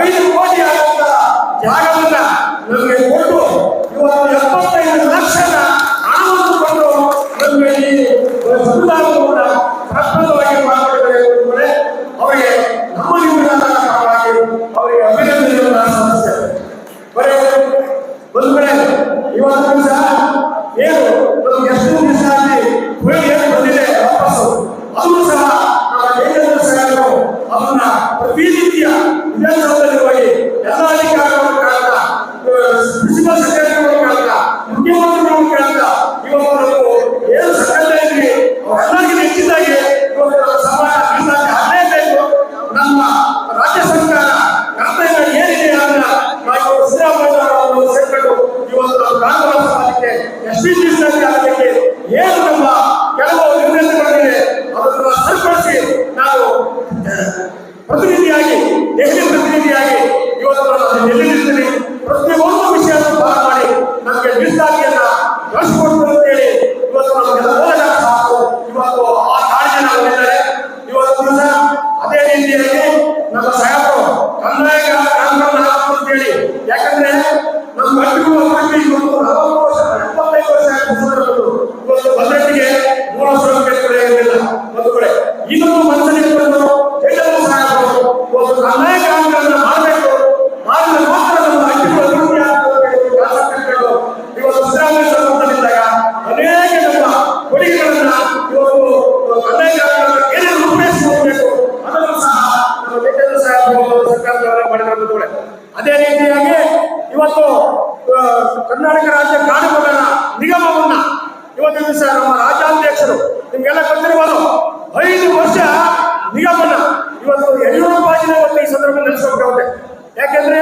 ಐದು ಕೋಟಿ ಆಗುವಂತ ಜಾಗವನ್ನ ನಮಗೆ ಕೊಟ್ಟು ಇವತ್ತು ಎಪ್ಪತ್ತೈದು ಲಕ್ಷದ ಆಮಂತ್ರಿಕೊಂಡು ನಮಗೆ ಈ ಸಂವಿಧಾನವನ್ನು ಮಾಡಿಕೊಟ್ಟಿದ್ದಾರೆ ಎಂಬುದೇ ಅವರಿಗೆ ನಮ್ಮ ಪರವಾಗಿ ಅವರಿಗೆ ಅಭಿನಂದನೆಯನ್ನು ನಾನು ಸಲ್ಲಿಸ್ತೇನೆ. ಬರೀ ಒಂದು ಕಡೆ ಇವತ್ತು ಸಹ ಏನು ನಮ್ಗೆ ಎಷ್ಟು ದಿವಸ ಆಗಿ ಏನು ಬಂದಿದೆ ವಾಪಸ್ಸು, ಅದು ಸಹ ನಮ್ಮ ದೇಶದ ಸಹ ಅದನ್ನ ಪ್ರತಿ ರೀತಿಯ ಅದನ್ನು ನಾವು ಪ್ರತಿನಿಧಿಯಾಗಿ ದೆಹಲಿ ಪ್ರತಿನಿಧಿಯಾಗಿ ಇವತ್ತು ನಾನು ಪ್ರತಿ ಪ್ರತಿಯೊಂದು ವಿಷಯವನ್ನು ಪಾಲ ಮಾಡಿ ನಮಗೆ ಮೀಸಲಾತಿಯನ್ನ ಅಂತ ಅಂತೇಳಿ ಇವತ್ತು ನಮಗೆಲ್ಲ ಹೋರಾಟ ಸಾಕು. ಇವತ್ತು ಆ ಕಾಳಜಿ ನಾವು ಇವತ್ತು ಅದೇ ರೀತಿಯಲ್ಲಿ ನಮ್ಮ ಸಾಹೇಬರು ಇವತ್ತು ಸರ್, ನಮ್ಮ ರಾಜ್ಯಾಧ್ಯಕ್ಷರು, ನಿಮ್ಗೆಲ್ಲ ಗೊತ್ತಿರಬಹುದು ಐದು ವರ್ಷ ನಿಗಮನ. ಇವತ್ತು ಯಡಿಯೂರಪ್ಪಾಜಿನ ಇವತ್ತು ಈ ಸಂದರ್ಭ ನಡೆಸಬೇಕಾಗುತ್ತೆ ಯಾಕೆಂದ್ರೆ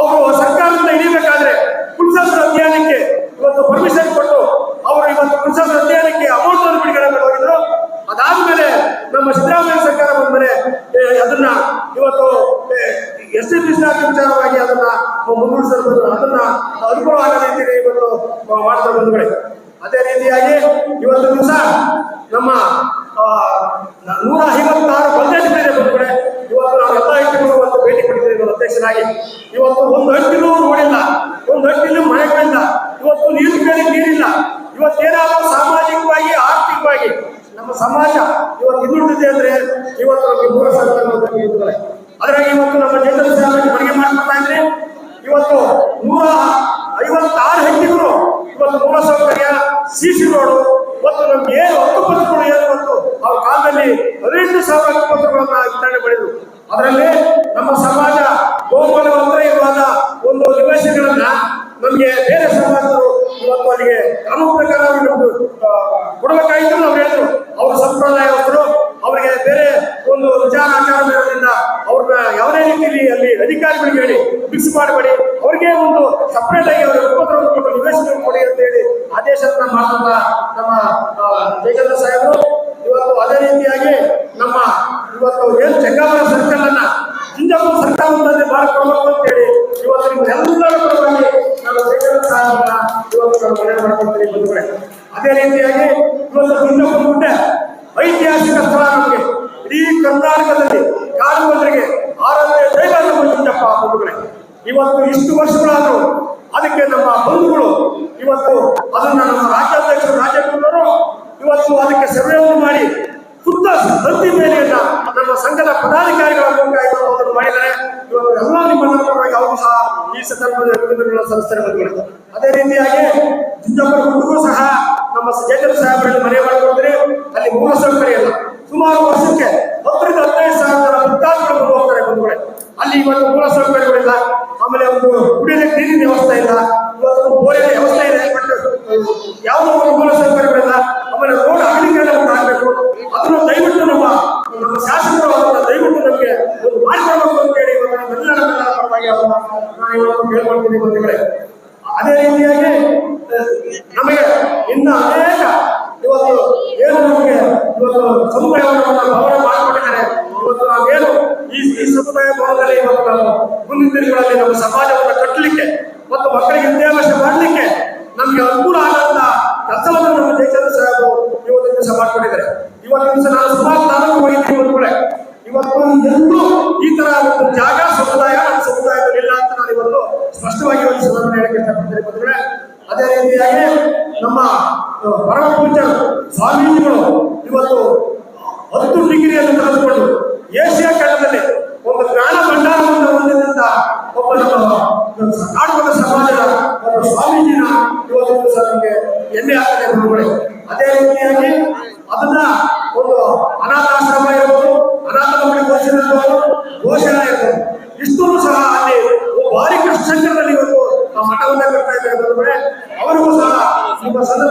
ಅವರು ಸರ್ಕಾರದಿಂದ ಇಳಿಬೇಕಾದ್ರೆ ಕುಲ್ಸಸ್ತ್ರ ಅಧ್ಯಯನಕ್ಕೆ ಇವತ್ತು ಪರ್ಮಿಷನ್ ಕೊಟ್ಟು ಅವರು ಇವತ್ತು ಕುಲ್ಸಸ್ತ್ರ ಅಧ್ಯಯನಕ್ಕೆ ಅಮೌಂಟ್ ಅನ್ನು ಬಿಡುಗಡೆ ಮಾಡಿ ಹೋಗಿದ್ರು. ಅದಾದ್ಮೇಲೆ ನಮ್ಮ ಸಿದ್ದರಾಮಯ್ಯ ಸರ್ಕಾರ ಬಂದ್ಮೇಲೆ ಮೇಲೆ ಅದನ್ನ ಇವತ್ತು ಎಸ್ ಎಸ್ ಮೀಸಲಾತಿ ವಿಚಾರವಾಗಿ ಅದನ್ನ ಮುಂದೂಡಿಸಲು ಅದನ್ನ ಅನುಕೂಲವಾದ ರೀತಿಯಲ್ಲಿ ಇವತ್ತು ಮಾಡ್ತಾ ಬಂದ್ಬಿಡಿ. ಅದೇ ರೀತಿಯಾಗಿ ಇವತ್ತು ದಿವಸ ನಮ್ಮ ನೂರ ಐವತ್ತಾರು ಪಂಚಾಯತ್ಗಳಿದೆ ಬಂದ್ಬಿಡೆ ಇವತ್ತು ನಾವು ಎಲ್ಲ ಇಟ್ಟುಗಳು ಒಂದು ಭೇಟಿ ಕೊಡ್ತೀವಿ ಅಧ್ಯಕ್ಷರಾಗಿ. ಇವತ್ತು ಒಂದು ಹಟ್ಟಿಲೂ ನೋಡಿಲ್ಲ, ಒಂದು ಹಟ್ಟಿಲೂ ಮನೆಗಳಿಲ್ಲ ಇವತ್ತು ನೀರು ಕೇಳಿ ನೀರಿಲ್ಲ ಇವತ್ತೇನಾದರೂ ಸಾಮಾಜಿಕವಾಗಿ, ಆರ್ಥಿಕವಾಗಿ ನಮ್ಮ ಸಮಾಜ ಇವತ್ತು ಹಿಂದುಳಿದಿದೆ ಅಂದ್ರೆ ಇವತ್ತು ನಮಗೆ ಮೂಲ ಸರ್ಕಾರ ಆದರೆ ಇವತ್ತು ನಮ್ಮ ಚೇತನ ಸಾಮಾಜಿಕ ಮನೆಗೆ ಮಾಡ್ಕೊತಾ ಇದ್ರೆ ಇವತ್ತು ನೂರ ಐವತ್ತಾರು ಹೆಕ್ಟಿಗಳು ಇವತ್ತು ಮೂಲ ಸೌಕರ್ಯ ಸಿಸಿ ರೋಡು ಮತ್ತು ನಮ್ಗೆ ಏನು ಹಕ್ಕುಪತ್ರಗಳು ಏನು ಇವತ್ತು ಅವ್ರ ಕಾಲದಲ್ಲಿ ಹದಿನೆಂಟು ಸಾವಿರ ಹಕ್ಕುಪತ್ರಗಳನ್ನ ವಿತರಣೆ ಮಾಡಿದ್ರು ಅದರಲ್ಲಿ ನಮ್ಮ ಸಮಾಜ ಗೋಮಲವಂತರವಾದ ಒಂದು ನಿವೇಶನಗಳನ್ನ ನಮಗೆ ಬೇರೆ ಸಮಾಜರು ಇವತ್ತು ಅಲ್ಲಿಗೆ ಕ್ರಮ ಪ್ರಕಾರ ನಮ್ಗೆ, ಆ, ಕೊಡಬೇಕಾಗಿತ್ತು ನಾವು ಹೇಳಿದ್ರು ಅವ್ರ ಸಂಪ್ರದಾಯವಂತರು ಅವರಿಗೆ ಬೇರೆ ಒಂದು ವಿಚಾರ ಆಚಾರ ಇರೋದ್ರಿಂದ ಅವ್ರನ್ನ ಯಾವುದೇ ರೀತಿಯಲ್ಲಿ ಅಲ್ಲಿ ಅಧಿಕಾರಿಗಳಿಗೆ ಫಿಕ್ಸ್ ಮಾಡಬೇಡಿ. ಅವ್ರಿಗೆ ಒಂದು ಸಪರೇಟ್ ಆಗಿ ಅವ್ರಿಗೆ ಉಪದ್ರವ ಕೊಟ್ಟು ನಿವೇಶನ ಕೊಡಿ ಅಂತ ಹೇಳಿ ಆದೇಶವನ್ನ ಮಾಡಿದ ನಮ್ಮ ಜಯಚಂದ್ರ ಸಾಹೇಬರು. ಇವತ್ತು ಅದೇ ರೀತಿಯಾಗಿ ನಮ್ಮ, ಇವತ್ತು ಏನು ಚೆಂಗಾವರ ಸರ್ಕಲ್ ಅನ್ನ ಸರ್ಕಾರದಲ್ಲಿ ಮಾಡಿಕೊಡ್ಬೇಕು ಅಂತ ಹೇಳಿ ಇವತ್ತು ನಿಮ್ಮೆಲ್ಲರ ಪರವಾಗಿ ನಾನು ಜಯಚಂದ್ರ ಸಾಹೇಬರನ್ನ ಇವತ್ತು ನಾನು ಮನೆ ಮಾಡ್ಕೊಳ್ತೀನಿ ಬಂಧುಗಳೇ ಅದೇ ರೀತಿಯಾಗಿ ಇವತ್ತು ಜಿಂಜಾಪುರ ಗುಡ್ಡೆ ಐತಿಹಾಸಿಕ ಸ್ಥಳ ನಮಗೆ ಇಡೀ ಕರ್ನಾಟಕದಲ್ಲಿ ಕಾಡುಗಳಿಗೆ ಆರನೇ ಬೇಗ ನಮ್ಮ ಜಿಂಜಪ್ಪ ಬಂಧುಗಳೇ ಇವತ್ತು ಇಷ್ಟು ವರ್ಷಗಳಾದರೂ ಅದಕ್ಕೆ ನಮ್ಮ ಬಂಧುಗಳು ಇವತ್ತು ಅದನ್ನ ನಮ್ಮ ರಾಜ್ಯಾಧ್ಯಕ್ಷರು ರಾಜ್ಯಪಾಲರು ಇವತ್ತು ಅದಕ್ಕೆ ಸರ್ವೆಯನ್ನು ಮಾಡಿ ಸುತ್ತ ತಂತಿ ಮೇಲೆಯನ್ನ ನಮ್ಮ ಸಂಘದ ಪದಾಧಿಕಾರಿಗಳ ಮೂಲಕ ಇವತ್ತು ಮಾಡಿದರೆ ಇವತ್ತು ಎಲ್ಲ ನಿಮ್ಮನ್ನ ಅವರು ಸಹ ಈ ಸಂದರ್ಭದಲ್ಲಿ ಬಂಧುಗಳೇ ಅದೇ ರೀತಿಯಾಗಿ ಗುಡ್ಡಗೂ ಸಹ ನಮ್ಮ ಸಜೇಂದ್ರ ಸಾಹೇಬರಲ್ಲಿ ಮನೆ ಮಾಡಿಕೊಂಡ್ರೆ ಅಲ್ಲಿ ಮೂಲ ಸೌಕರ್ಯ ಇಲ್ಲ. ಸುಮಾರು ವರ್ಷಕ್ಕೆ ಹತ್ತರಿಂದ ಹದಿನೈದು ಸಾವಿರ ಬಂದು ಹೋಗ್ತಾರೆ ಅಲ್ಲಿ ಇವತ್ತು ಮೂಲ ಸೌಕರ್ಯಗಳಿಲ್ಲ. ಆಮೇಲೆ ಒಂದು ಕುಡಿಯೋದಕ್ಕೆ ನೀರಿನ ವ್ಯವಸ್ಥೆ ಇಲ್ಲ. ಇವತ್ತು ಬೋರಿನ ವ್ಯವಸ್ಥೆ ಇದೆ ಯಾವುದೋ ಒಂದು ಮೂಲ ಸೌಕರ್ಯಗಳಿಲ್ಲ ಆಮೇಲೆ ರೋಡ್ ಅಗಲೀಕರಣ ಆಗಬೇಕು. ಅದನ್ನು ದಯವಿಟ್ಟು ನಮ್ಮ ನಮ್ಮ ಶಾಸಕರು ಅದನ್ನು ದಯವಿಟ್ಟು ನಮಗೆ ಒಂದು ಮಾಡಿಕೊಡ್ಬೇಕು ಅಂತ ಹೇಳಿ ನಮ್ಮೆಲ್ಲರ ಪರವಾಗಿ ಅವರನ್ನ ನಾನು ಇವತ್ತು ಕೇಳ್ಕೊಳ್ತೀನಿ ಬಂಧುಗಳೇ. ಅದೇ ರೀತಿಯಾಗಿ ನಮಗೆ ಇನ್ನ ಅನೇಕ ಇವತ್ತು ಏನು ನಮಗೆ ಇವತ್ತು ಸಮುದಾಯವನ್ನು ಭವನ ಮಾಡಿಕೊಂಡಿದ್ದಾರೆ. ಇವತ್ತು ನಾವೇನು ಈ ಸಮುದಾಯ ಭಾಗದಲ್ಲಿ ಇವತ್ತು ನಾವು ಮುಂದಿನ ದಿನಗಳಲ್ಲಿ ನಮ್ಮ ಸಮಾಜವನ್ನು ಕಟ್ಟಲಿಕ್ಕೆ ಮತ್ತು ಮಕ್ಕಳಿಗೆ ವಿದ್ಯಾಭ್ಯಾಸ ಮಾಡಲಿಕ್ಕೆ ನಮಗೆ ಅನುಕೂಲ ಆಗಂತ ಕೆಲಸವನ್ನು ನಮ್ಮ ಜಯಚಂದ್ರ ಸಾಹೇಬರು ಇವತ್ತಿನ ದಿವಸ ಮಾಡಿಕೊಂಡಿದ್ದಾರೆ. ಇವತ್ತಿನ ದಿವಸ ನಾನು ಸುಮಾರು ತಾಲೂಕು ಹೋಗಿದ್ದೀನಿ ಒಂದು ಕಡೆ ಇವತ್ತು ಎಲ್ಲೂ ಈ ತರ ಒಂದು ಜಾಗ ಸಮುದಾಯ, ನಮ್ಮ ಸಮುದಾಯದಲ್ಲಿ ಇಲ್ಲ ಅಂತ ನಾನು ಇವತ್ತು ಸ್ಪಷ್ಟವಾಗಿ ಒಂದು ಸಭೆಯನ್ನು ಹೇಳಕ್ಕೆ ಇಷ್ಟಪಡ್ತೀನಿ ಅದೇ ರೀತಿಯಾಗಿ ನಮ್ಮ ಪರಮ ಪೂಜ್ಯರು ಸ್ವಾಮೀಜಿಗಳು ಇವತ್ತು ಹತ್ತು ಡಿಗ್ರಿಯನ್ನು ತೆಗೆದುಕೊಂಡು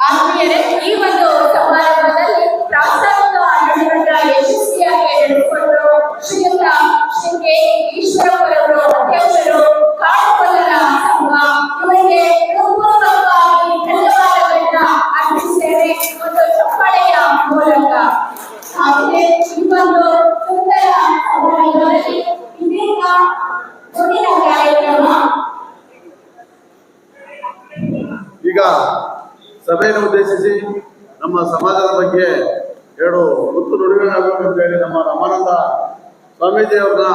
ಆತ್ಮೀಯರೇ ಈ ಒಂದು ಸಮಾರಂಭದಲ್ಲಿ ಪ್ರಾಸ್ತಾವಿಕ ಆಡಳಿತ ಯಶಸ್ವಿಯಾಗಿ ನಡೆಸಿಕೊಂಡು ಶ್ರೀಯುತ ಅಧ್ಯಕ್ಷರು ಸಭೆಯನ್ನು ಉದ್ದೇಶಿಸಿ ನಮ್ಮ ಸಮಾಜದ ಬಗ್ಗೆ ಎರಡು ಮುತ್ತು ನುಡಿಗಳಾಗಬೇಕು ನಮ್ಮ ರಮಾನಂದ ಸ್ವಾಮೀಜಿ ಅವ್ರನ್ನ